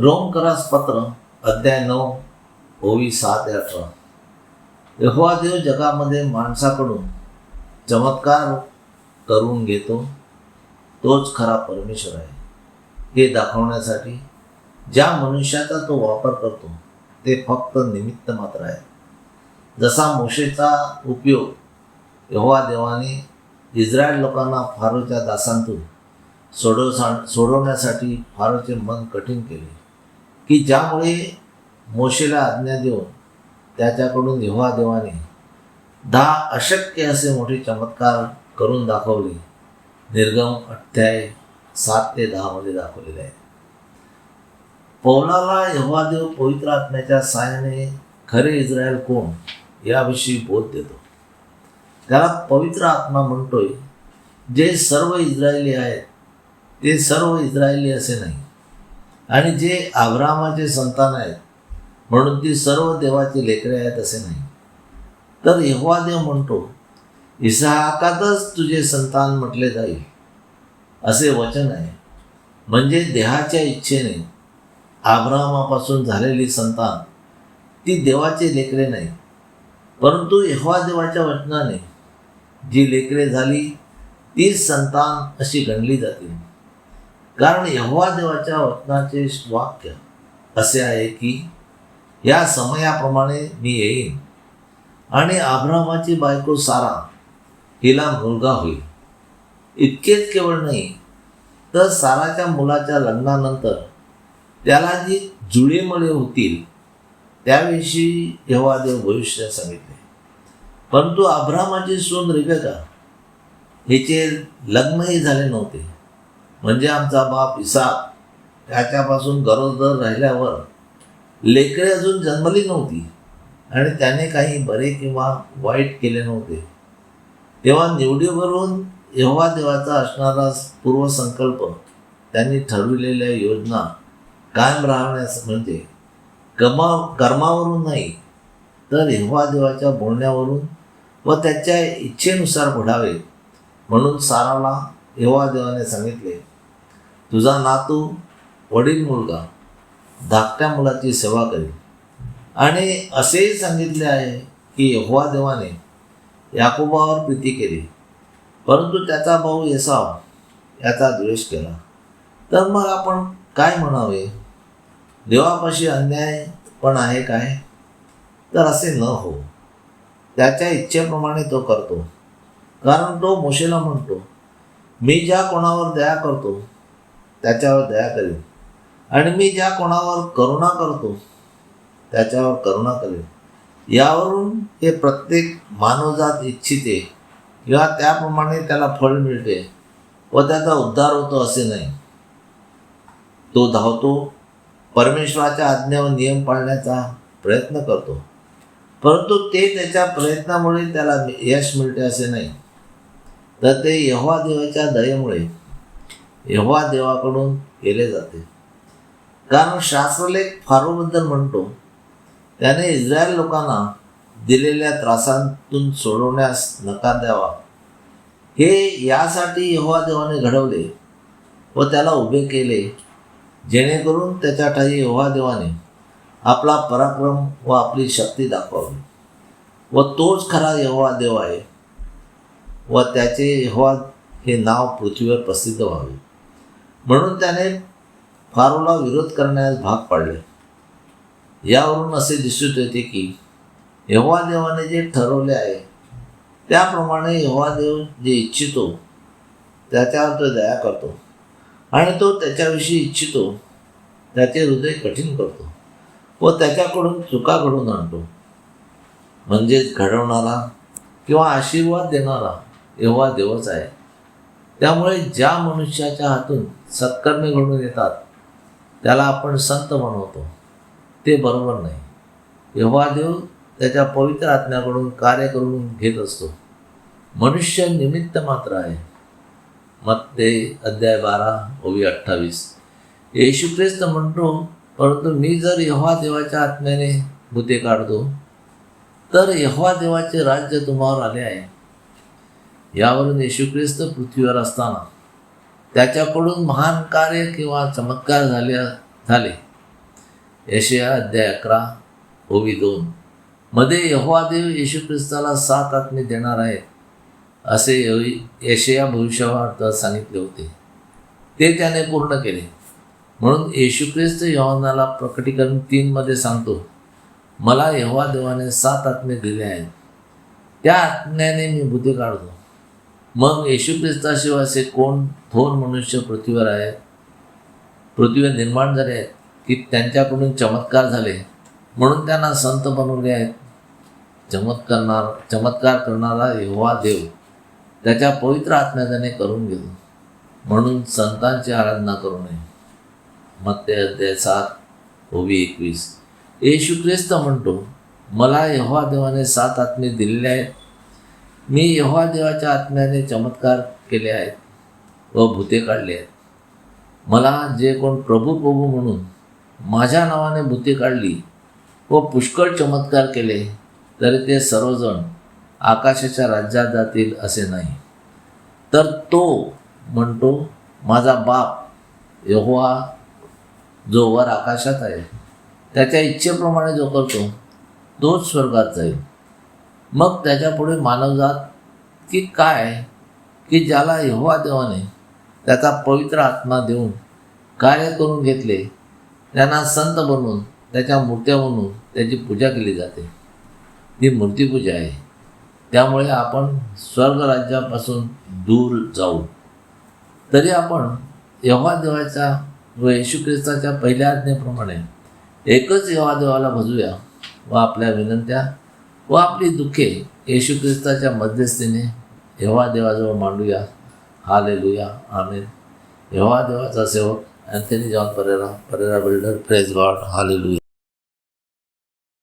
रोमकरास पत्र अध्याय नऊ ओवी सात ते अठरा. यहोवा देव जगामध्ये माणसाकडून चमत्कार करून घेतो तोच खरा परमेश्वर आहे. हे दाखवण्यासाठी ज्या मनुष्याचा तो वापर करतो ते फक्त निमित्त मात्र आहे. जसा मोशेचा उपयोग यहोवा देवाने इस्रायल लोकांना फारोच्या दासांतून सोडव सोडवण्यासाठी फारोचे मन कठीण केले की ज्यामुळे मोशेला आज्ञा देऊन त्याच्याकडून यहोवा देवाने दहा अशक्य असे मोठे चमत्कार करून दाखवले. निर्गम अध्याय सात ते दहामध्ये दाखवलेले आहे. पौलाला यहोवा पवित्र आत्म्याच्या साहाय्याने खरे इस्रायल कोण याविषयी बोध देतो. त्याला पवित्र आत्मा म्हणतोय जे सर्व इस्रायली आहेत ते सर्व इस्रायली असे नाही. आणि जे आब्रामाचे संतान आहेत म्हणून ती सर्व देवाची लेकरे आहेत असे नाही. तर यहोवा देव म्हणतो इसहाकातच तुझे संतान म्हटले जाईल. असे वचन आहे. म्हणजे देहाच्या इच्छेने आब्रामापासून झालेली संतान ती देवाचे लेकरे नाही. परंतु यहोवा देवाच्या वचनाने जी लेकरे झाली तीच संतान अशी गणली जाते. कारण यहोवा देवाच्या वचनाचे वाक्य असे आहे की या समयाप्रमाणे मी येईन आणि आब्रामाची बायको सारा हिला मुलगा होईल. इतकेच केवळ नाही तर साराच्या मुलाच्या लग्नानंतर त्याला जी जुळेमळे होतील त्याविषयी यहोवा देव भविष्य सांगितले. परंतु अब्रामाची सून रिबेका हिचे लग्नही झाले नव्हते. म्हणजे आमचा बाप इसाप त्याच्यापासून गरोदर राहिल्यावर लेकरे अजून जन्मली नव्हती. आणि त्याने काही बरे किंवा वाईट केले नव्हते. तेव्हा निवडीवरून एव्हा देवाचा असणारा पूर्वसंकल्प त्यांनी ठरविलेल्या योजना कायम राहण्यास म्हणजे कमा कर्मावरून नाही तर यहोवा देवाच्या बोलण्यावरून व त्याच्या इच्छेनुसार घडावे म्हणून साराला यहोवा देवाने सांगितले. तुझा नातू वडील मुलगा धाकट्या मुलाची सेवा करेल आणि असेही सांगितले आहे की यहोवा देवाने याकोबावर प्रीती केली. परंतु त्याचा भाऊ येसाव याचा द्वेष केला. तर मग आपण काय म्हणावे? देवापाशी अन्याय पण आहे काय? तर असे न हो. त्याच्या इच्छेप्रमाणे तो करतो. कारण तो मोशेला म्हणतो मी ज्या कोणावर दया करतो त्याच्यावर दया करेन आणि मी ज्या कोणावर करुणा करतो त्याच्यावर करुणा करेन यावरून हे प्रत्येक मानवजात इच्छिते किंवा त्याप्रमाणे त्याला फळ मिळते व त्याचा उद्धार होतो असे नाही. तो धावतो परमेश्वराच्या आज्ञा व नियम पाळण्याचा प्रयत्न करतो. परंतु ते त्याच्या प्रयत्नामुळे त्याला यश मिळते असे नाही. तर ते यहोवा देवाच्या दयेमुळे यहोवा देवाकडून केले जाते. कारण शास्त्रलेख फारोबद्दल म्हणतो त्याने इस्रायल लोकांना दिलेल्या त्रासांतून सोडवण्यास नकार द्यावा. हे यासाठी यहोवा देवाने घडवले व त्याला उभे केले जेणेकरून त्याच्या ठाई यहोवा देवाने आपला पराक्रम व आपली शक्ती दाखवावी. व तोच खरा यहोवा देव आहे व त्याचे यहोवा हे नाव पृथ्वीवर प्रसिद्ध व्हावे. म्हणून त्याने फारोला विरोध करण्यास भाग पाडले. यावरून असे दिसून येते की यहोवा देवाने जे ठरवले आहे त्याप्रमाणे यहोवा देव जे इच्छितो त्याच्यावर तो दया करतो आणि तो त्याच्याविषयी इच्छितो त्याचे हृदय कठीण करतो व त्याच्याकडून चुका घडवून आणतो. म्हणजेच घडवणारा किंवा आशीर्वाद देणारा यहोवा देवच आहे. त्यामुळे ज्या मनुष्याच्या हातून सत्कर्मे घडून येतात त्याला आपण संत बनवतो. ते बरोबर नाही. यहोवा देव त्याच्या पवित्र आत्म्याकडून कार्य करून घेत असतो. मनुष्य निमित्त मात्र आहे. मग ते अध्याय बारा ओवी अठ्ठावीस. येशू ख्रिस्त म्हणतो परंतु मी जर यहोवा देवाच्या आत्म्याने भूते काढतो तर यहोवा देवाचे राज्य तुम्हावर आले आहे. यावरून येशू ख्रिस्त पृथ्वीवर असताना त्याच्याकडून महान कार्य किंवा चमत्कार झाले झाले. यशया अध्याय अकरा ओवी दोन. मध्ये यहोवादेव येशू ख्रिस्ताला सात आत्मे देणार आहेत असे यशया भविष्यवार्तात सांगितले होते. ते त्याने पूर्ण केले. म्हणून येशू ख्रिस्त योहानाला प्रकटीकरण तीनमध्ये सांगतो मला यहोवा देवाने सात आत्मे दिले आहेत. त्या आत्म्याने मी बुद्धी काढतो. मग येशू ख्रिस्ताशिवाय असे कोण थोर मनुष्य पृथ्वीवर आहे? पृथ्वीवर निर्माण झाले आहेत की त्यांच्याकडून चमत्कार झाले? म्हणून त्यांना संत बनवले आहेत चमत्कारणार चमत्कार करणारा यहोवा देव त्याच्या पवित्र आत्म्याने करून गेलो म्हणून संतांची आराधना करू नये. मत्ते अध्याय सात ओवी एकवीस. येशू ख्रिस्त म्हणतो मला यहोवा देवाने सात आत्मे दिलेले आहेत. मी यहोवा देवाच्या आत्म्याने चमत्कार केले आहेत व भूते काढले आहेत. मला जे कोण प्रभू प्रभू म्हणून माझ्या नावाने भूते काढली व पुष्कळ चमत्कार केले तरी ते सर्वजण आकाशाच्या राज्यात जातील असे नाही. तर तो म्हणतो माझा बाप यहोवा जो वर आकाशात आहे त्याच्या इच्छेप्रमाणे जो करतो तोच स्वर्गात जाईल. मग त्याच्यापुढे मानवजात की काय? की ज्याला यहोवा देवाने त्याचा पवित्र आत्मा देऊन कार्य करून घेतले त्यांना संत बनवून त्याच्या मूर्त्या बनवून त्याची पूजा केली जाते. ही मूर्तीपूजा आहे. त्यामुळे आपण स्वर्गराज्यापासून दूर जाऊ. तरी आपण यहोवा देवाच्या व येशू ख्रिस्ताच्या पहिल्या आज्ञेप्रमाणे एकच यवादेवाला भजूया व आपल्या विनंत्या व आपली दुःखे येशू ख्रिस्ताच्या मध्यस्थीने यहोवा देवाजवळ मांडूया. हालेलुया. आमेन. यहोवा देवाचा सेवक Anthony John Pereira Pereira builder. Praise God hallelujah.